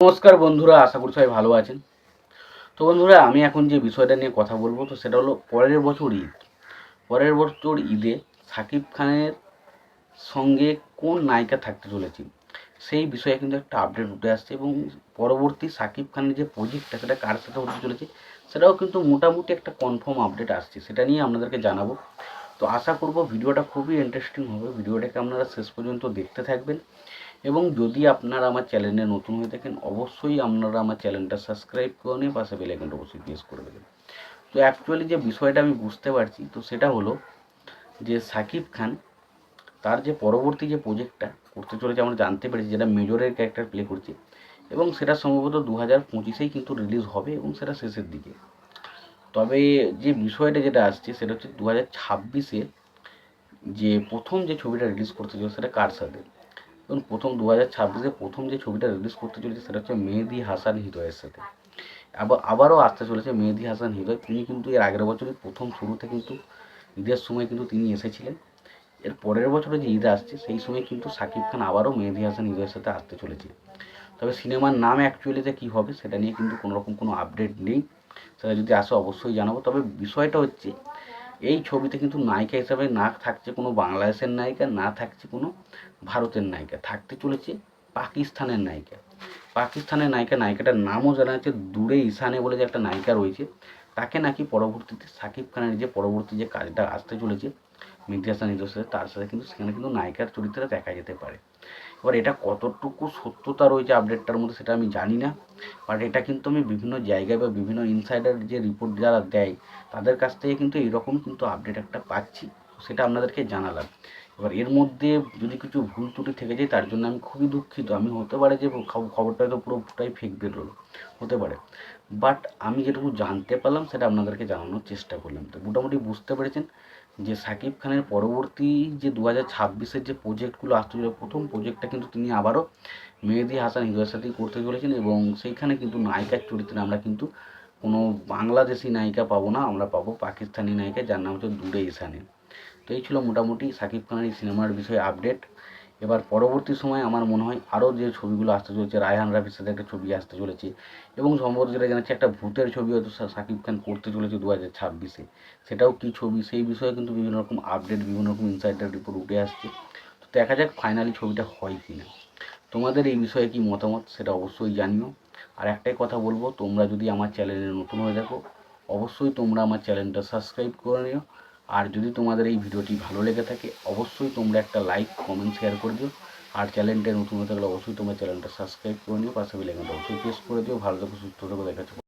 নমস্কার বন্ধুরা, আশা করি সবাই ভালো আছেন। তো বন্ধুরা, আমি এখন যে বিষয়টা নিয়ে কথা বলব, তো সেটা হলো পরের বছর ঈদ। পরের বছর ঈদে সাকিব খানের সঙ্গে কোন নায়িকা থাকতে চলেছে, সেই বিষয়ে কিন্তু একটা আপডেট উঠে আসছে এবং পরবর্তী সাকিব খানের যে প্রজেক্টটা সেটা কার সাথে হতে চলেছে, সেটাও কিন্তু মোটামুটি একটা কনফার্ম আপডেট আসছে, সেটা নিয়ে আপনাদেরকে জানাব। তো আশা করব, ভিডিওটা খুবই ইন্টারেস্টিং হবে। ভিডিওটাকে আপনারা শেষ পর্যন্ত দেখতে থাকবেন। এবং যদি আপনারা আমার চ্যানেলে নতুন হয়ে থাকেন, অবশ্যই আপনারা আমার চ্যানেলটা সাবস্ক্রাইব করে নিয়ে পাশে বেল আইকনটা অবশ্যই প্রেস করে দেবেন। তো অ্যাকচুয়ালি যে বিষয়টা আমি বুঝতে পারছি, তো সেটা হলো যে সাকিব খান তার যে পরবর্তী যে প্রজেক্টটা করতে চলেছে, আমরা জানতে পেরেছি যেটা মেজরের ক্যারেক্টার প্লে করছে এবং সেটা সম্ভবত দু হাজার পঁচিশেই কিন্তু রিলিজ হবে এবং সেটা শেষের দিকে। তবে যে বিষয়টা যেটা আসছে, সেটা হচ্ছে দু হাজার ছাব্বিশে যে প্রথম যে ছবিটা রিলিজ করতে চলেছে, সেটা কার সাথে? এবং প্রথম দু হাজার ছাব্বিশে প্রথম যে ছবিটা রিলিজ করতে চলেছে সেটা হচ্ছে মেহেদি হাসান হৃদয়ের সাথে। আবার, আবারও আসতে চলেছে মেহেদি হাসান হৃদয়। তিনি কিন্তু এর আগের বছরই প্রথম শুরুতে কিন্তু ঈদের সময় কিন্তু তিনি এসেছিলেন। এর পরের বছরে যে ঈদ আসছে, সেই সময় কিন্তু সাকিব খান আবারও মেহেদি হাসান হৃদয়ের সাথে আসতে চলেছে। তবে সিনেমার নাম অ্যাকচুয়ালিতে কী হবে, সেটা নিয়ে কিন্তু কোনো রকম কোনো আপডেট নেই। সেটা যদি আসে অবশ্যই জানাব। তবে বিষয়টা হচ্ছে এই ছবিতে কিন্তু নায়িকা হিসাবে না থাকছে কোনো বাংলাদেশের নায়িকা, না থাকছে কোনো ভারতের নায়িকা, থাকতে চলেছে পাকিস্তানের নায়িকা। পাকিস্তানের নায়িকা, নায়িকাটার নামও জানা যাচ্ছে দূরে ঈশানে বলে যে একটা নায়িকা রয়েছে, তাকে নাকি পরবর্তীতে সাকিব খানের যে পরবর্তী যে কাজটা আসতে চলেছে মেহেদি হাসান তার সাথে কিন্তু সেখানে কিন্তু নায়িকার চরিত্রে দেখা যেতে পারে। এবার এটা কতটুকু সত্যতা রয়েছে আপডেটটার মধ্যে সেটা আমি জানি না বাট এটা কিন্তু আমি বিভিন্ন জায়গায় বা বিভিন্ন ইনসাইডার যে রিপোর্ট যারা দেয়, তাদের কাছ থেকে কিন্তু এইরকম কিন্তু আপডেট একটা পাচ্ছি, সেটা আপনাদেরকে জানালাম। এবার এর মধ্যে যদি কিছু ভুল ত্রুটি থেকে যায়, তার জন্য আমি খুবই দুঃখিত। আমি হতে পারে যে খব- খবরটা হয়তো পুরোটাই ফেক বেরোলো হতে পারে। বাট আমি যেটুকু জানতে পারলাম, সেটা আপনাদেরকে জানানোর চেষ্টা করলাম। তো মোটামুটি বুঝতে পেরেছেন যে সাকিব খানের পরবর্তী যে দু হাজার ছাব্বিশের যে প্রজেক্টগুলো আসতে চলে প্রথম প্রজেক্টটা কিন্তু তিনি আবারও মেহেদি হাসান হৃদয়ের সাথেই করতে চলেছেন এবং সেইখানে কিন্তু নায়িকার চরিত্রে আমরা কিন্তু কোনো বাংলাদেশি নায়িকা পাবো না, আমরা পাবো পাকিস্তানি নায়িকা যার নাম হচ্ছে দূরে ইসানে তো এই ছিল মোটামুটি সাকিব খানের এই সিনেমার বিষয়ে আপডেট এবার পরবর্তী সময় আমার মনে হয় আরও যে ছবিগুলো আসতে চলেছে, রায়হান রাফির সাথে একটা ছবি আসতে চলেছে এবং সম্ভবত যেটা জানাচ্ছে, একটা ভূতের ছবি হয়তো সাকিব খান করতে চলেছে দু হাজার ছাব্বিশে। সেটাও কী ছবি? সেই বিষয়ে কিন্তু বিভিন্ন রকম আপডেট বিভিন্ন রকম ইনসাইডার রিপোর্ট উঠে আসছে। তো দেখা যাক ফাইনালি ছবিটা হয় কি না তোমাদের এই বিষয়ে কি মতামত সেটা অবশ্যই জানিও। আর একটাই কথা বলব, তোমরা যদি আমার চ্যানেলে নতুন হয়ে থাকো, অবশ্যই তোমরা আমার চ্যানেলটা সাবস্ক্রাইব করে নিও। আর যদি তোমাদের এই ভিডিওটি ভালো লেগে থাকে, অবশ্যই তোমরা একটা লাইক কমেন্ট শেয়ার করে দিও। আর চ্যানেলটা নতুন হয়ে থাকলে অবশ্যই তোমার চ্যানেলটা সাবস্ক্রাইব করে নিও। পাশে বেল আইকনটা অবশ্যই প্রেস করে দিও। ভালো থেকো, সুস্থ থেকো দেখাচ্ছে